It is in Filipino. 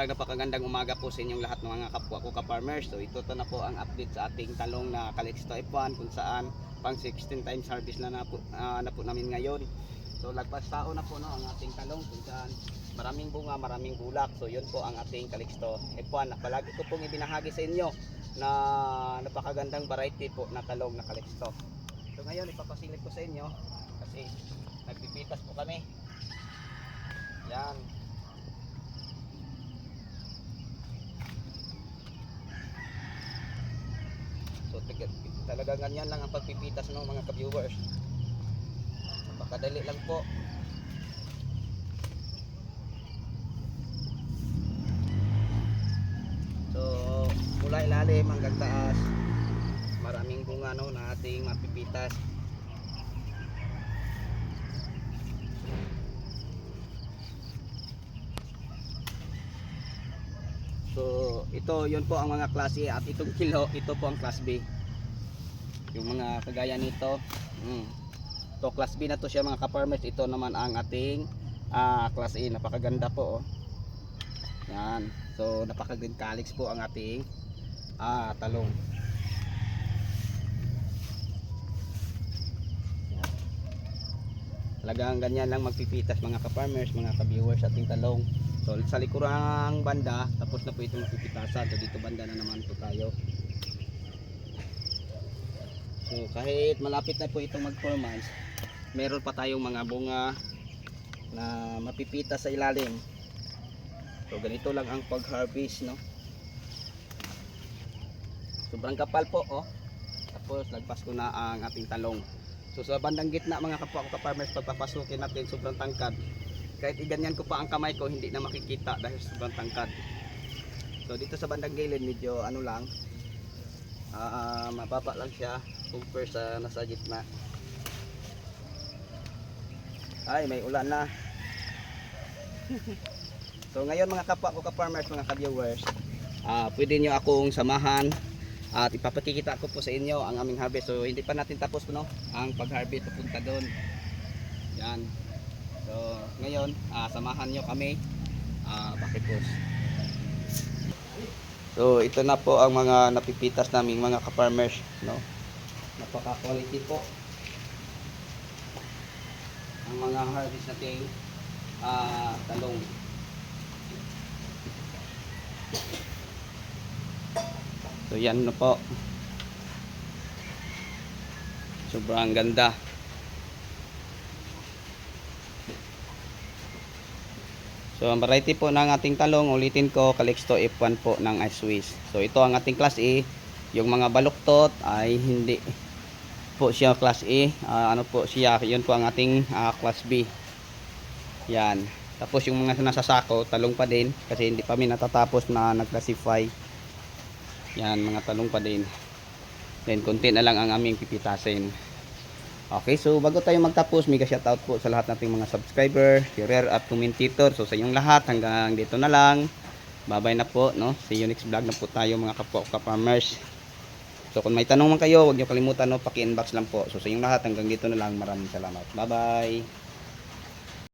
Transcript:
Isang napakagandang umaga po sa inyong lahat ng mga kapwa ko ka-farmers. So ito to na po ang update sa ating talong na Calixto F1 kung saan pang 16 times harvest na na po, ah, na po namin ngayon. So lagpas tao na po no, ang ating talong kung saan maraming bunga, maraming bulak. So yun po ang ating Calixto F1 na palagi ko pong ibinahagi sa inyo na napakagandang variety po na talong na Calixto. So ngayon ipapasilip ko sa inyo kasi nagpipitas po kami. Yan. So taga- talaga ganyan lang ang pagpipitas ng mga ka-viewers. Napakadali lang po. So mula ilalim hanggang taas maraming bunga no na ating mapipitas. So ito yun po ang mga klase at itong kilo ito po ang class B. Yung mga kagaya nito. Mm. To class B na to siya mga ka-farmers. Ito naman ang ating ah, class A. Napakaganda po oh. Yan. So napaka-green calyx po ang ating ah, talong. Yan. Talagang ganyan lang magpipitas mga ka-farmers, mga ka-viewers ating talong. So sa likurang banda, tapos na po itong pipitasan. So dito banda na naman po tayo. So kahit malapit na po itong mag 4 months, meron pa tayong mga bunga na mapipita sa ilalim. So ganito lang ang pag-harvest, no? Sobrang kapal po, oh. Tapos lagpas ko na ang ating talong. So sa bandang gitna mga kapwa ko ka-farmers, pagpapasukin natin sobrang tangkad. Kahit iganyan ko pa ang kamay ko, hindi na makikita dahil sobrang tangkad. So dito sa bandang gilid, medyo ano lang, ah mababa lang siya compare sa nasa gitna. Ay, may ulan na. so ngayon mga kapwa ko ka-farmers, mga ka-viewers, ah pwede nyo akong samahan at ipapakikita ko po sa inyo ang aming harvest. So hindi pa natin tapos no, ang pag-harvest papunta doon. Yan. So ngayon, ah, samahan nyo kami. Ah, pakipos. So ito na po ang mga napipitas naming mga ka-farmers, no. Napaka-quality po. Ang mga harvest nating ah, talong. So yan na po. Sobrang ganda. So ang variety po ng ating talong, ulitin ko, Calixto F1 po ng Swiss. So ito ang ating class A. Yung mga baluktot ay hindi po siya class A. Ah, ano po siya, yun po ang ating ah, class B. Yan. Tapos yung mga nasa sako, talong pa din kasi hindi pa mi natatapos na nag-classify. Yan, mga talong pa din. Then konti na lang ang aming pipitasin. Okay, so bago tayo magtapos, mega shoutout po sa lahat nating mga subscriber, sharer at commentator. So sa inyong lahat, hanggang dito na lang. Bye-bye na po, no? You next vlog na po tayo mga kapwa ka-farmers. So kung may tanong man kayo, huwag niyo kalimutan no, paki-inbox lang po. So sa inyong lahat, hanggang dito na lang. Maraming salamat. Bye-bye.